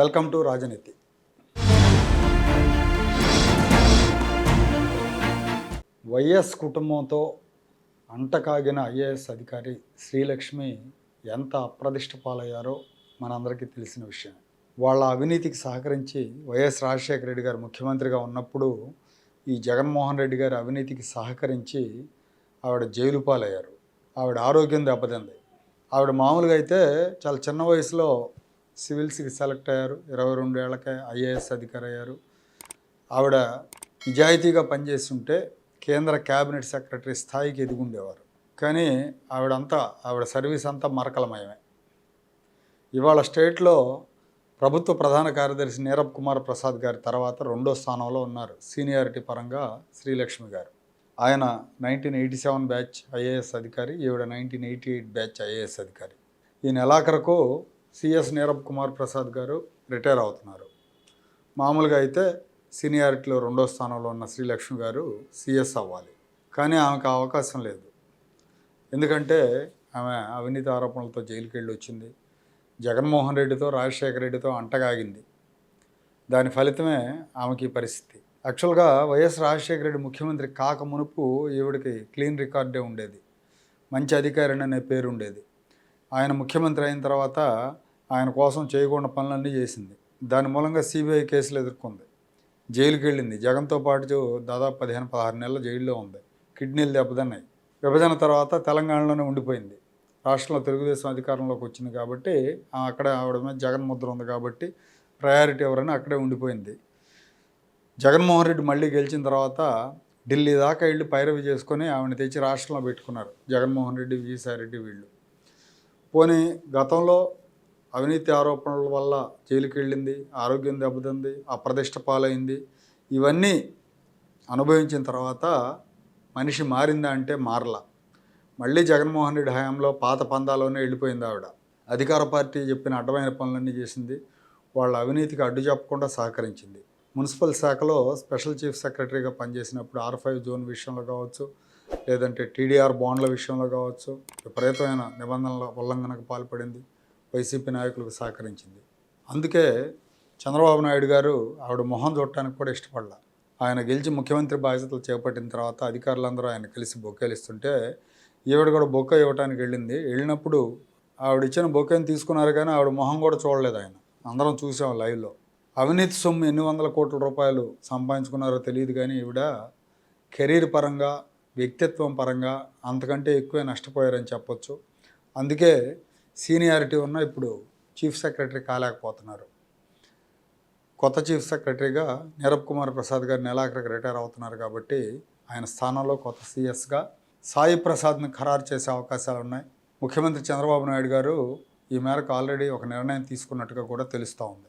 Welcome to రాజనీతి. YS కుటుంబంతో అంటకాగిన IAS అధికారి శ్రీలక్ష్మి ఎంత అప్రదిష్ట పాలయ్యారో మనందరికీ తెలిసిన విషయం. వాళ్ళ అవినీతికి సహకరించి వైఎస్ రాజశేఖర రెడ్డి గారు ముఖ్యమంత్రిగా ఉన్నప్పుడు ఈ జగన్మోహన్ రెడ్డి గారి అవినీతికి సహకరించి ఆవిడ జైలు పాలయ్యారు. ఆవిడ ఆరోగ్యం దెబ్బతింది. ఆవిడ మామూలుగా అయితే చాలా చిన్న వయసులో సివిల్స్కి సెలెక్ట్ అయ్యారు. ఇరవై రెండు ఏళ్ళకే ఐఏఎస్ అధికారి అయ్యారు ఆవిడ నిజాయితీగా పనిచేస్తుంటే కేంద్ర క్యాబినెట్ సెక్రటరీ స్థాయికి ఎదిగుండేవారు. కానీ ఆవిడంతా ఆవిడ సర్వీస్ అంతా మరకలమయమే. ఇవాళ స్టేట్లో ప్రభుత్వ ప్రధాన కార్యదర్శి నీరబ్ కుమార్ ప్రసాద్ గారి తర్వాత రెండో స్థానంలో ఉన్నారు సీనియారిటీ పరంగా శ్రీలక్ష్మి గారు. ఆయన nineteen eighty seven batch IAS అధికారి ఈవిడ nineteen eighty eight batch IAS అధికారి. ఈ నెలాఖరకు సిఎస్ నీరబ్ కుమార్ ప్రసాద్ గారు రిటైర్ అవుతున్నారు. మామూలుగా అయితే సీనియారిటీలో రెండో స్థానంలో ఉన్న శ్రీలక్ష్మి గారు సిఎస్ అవ్వాలి. కానీ ఆమెకు అవకాశం లేదు. ఎందుకంటే ఆమె అవినీతి ఆరోపణలతో జైలుకి వెళ్ళి వచ్చింది. జగన్మోహన్ రెడ్డితో రాజశేఖర రెడ్డితో అంటగాగింది. దాని ఫలితమే ఆమెకి పరిస్థితి. యాక్చువల్గా వైఎస్ రాజశేఖర రెడ్డి ముఖ్యమంత్రి కాక మునుపు ఈవిడికి క్లీన్ రికార్డే ఉండేది. మంచి అధికారిని అనే పేరు ఉండేది. ఆయన ముఖ్యమంత్రి అయిన తర్వాత ఆయన కోసం చేయకుండా పనులన్నీ చేసింది. దాని మూలంగా సిబిఐ కేసులు ఎదుర్కొంది. జైలుకి వెళ్ళింది. జగన్తో పాటు దాదాపు పదిహేను పదహారు నెలలు జైల్లో ఉంది. కిడ్నీలు దెబ్బతిన్నాయి. విభజన తర్వాత తెలంగాణలోనే ఉండిపోయింది. రాష్ట్రంలో తెలుగుదేశం అధికారంలోకి వచ్చింది కాబట్టి అక్కడ ఆవిడ మీద జగన్ ముద్ర ఉంది కాబట్టి ప్రయారిటీ ఎవరైనా అక్కడే ఉండిపోయింది. జగన్మోహన్ రెడ్డి మళ్ళీ గెలిచిన తర్వాత ఢిల్లీ దాకా వెళ్ళి పైరవి చేసుకొని ఆవిడని తెచ్చి రాష్ట్రంలో పెట్టుకున్నారు. జగన్మోహన్ రెడ్డి విజయసాయి రెడ్డి వీళ్ళు. పోనీ గతంలో అవినీతి ఆరోపణల వల్ల జైలుకి వెళ్ళింది ఆరోగ్యం దెబ్బతింది అప్రదిష్ట పాలైంది ఇవన్నీ అనుభవించిన తర్వాత మనిషి మారిందా అంటే మారలా. మళ్ళీ జగన్మోహన్ రెడ్డి హయాంలో పాత పందాలోనే వెళ్ళిపోయింది ఆవిడ. అధికార పార్టీ చెప్పిన అడ్డమైన పనులన్నీ చేసింది. వాళ్ళ అవినీతికి అడ్డు చెప్పకుండా సహకరించింది. మున్సిపల్ శాఖలో స్పెషల్ చీఫ్ సెక్రటరీగా పనిచేసినప్పుడు ఆర్ ఫైవ్ జోన్ విషయంలో కావచ్చు లేదంటే టీడీఆర్ బాండ్ల విషయంలో కావచ్చు విపరీతమైన నిబంధనల ఉల్లంఘనకు పాల్పడింది వైసీపీ నాయకులకు సహకరించింది. అందుకే చంద్రబాబు నాయుడు గారు ఆవిడ మొహం చూడటానికి కూడా ఇష్టపడలా. ఆయన గెలిచి ముఖ్యమంత్రి బాధ్యతలు చేపట్టిన తర్వాత అధికారులందరూ ఆయన కలిసి బొకేలు ఇస్తుంటే ఈవిడ కూడా బొక్క ఇవ్వడానికి వెళ్ళింది. వెళ్ళినప్పుడు ఆవిడ ఇచ్చిన బొకేని తీసుకున్నారు కానీ ఆవిడ మొహం కూడా చూడలేదు ఆయన. అందరం చూసాం లైవ్లో. అవినీతి సొమ్ము ఎన్ని వందల కోట్ల రూపాయలు సంపాదించుకున్నారో తెలియదు కానీ ఈవిడ కెరీర్ పరంగా వ్యక్తిత్వం పరంగా అంతకంటే ఎక్కువే నష్టపోయారని చెప్పొచ్చు. అందుకే సీనియారిటీ ఉన్న ఇప్పుడు చీఫ్ సెక్రటరీ కాలేకపోతున్నారు. కొత్త చీఫ్ సెక్రటరీగా నీరబ్ కుమార్ ప్రసాద్ గారు నెలాఖరికి రిటైర్ అవుతున్నారు కాబట్టి ఆయన స్థానంలో కొత్త సీఎస్గా సాయి ప్రసాద్ను ఖరారు చేసే అవకాశాలు ఉన్నాయి. ముఖ్యమంత్రి చంద్రబాబు నాయుడు గారు ఈ మేరకు ఆల్రెడీ ఒక నిర్ణయం తీసుకున్నట్టుగా కూడా తెలుస్తూ ఉంది.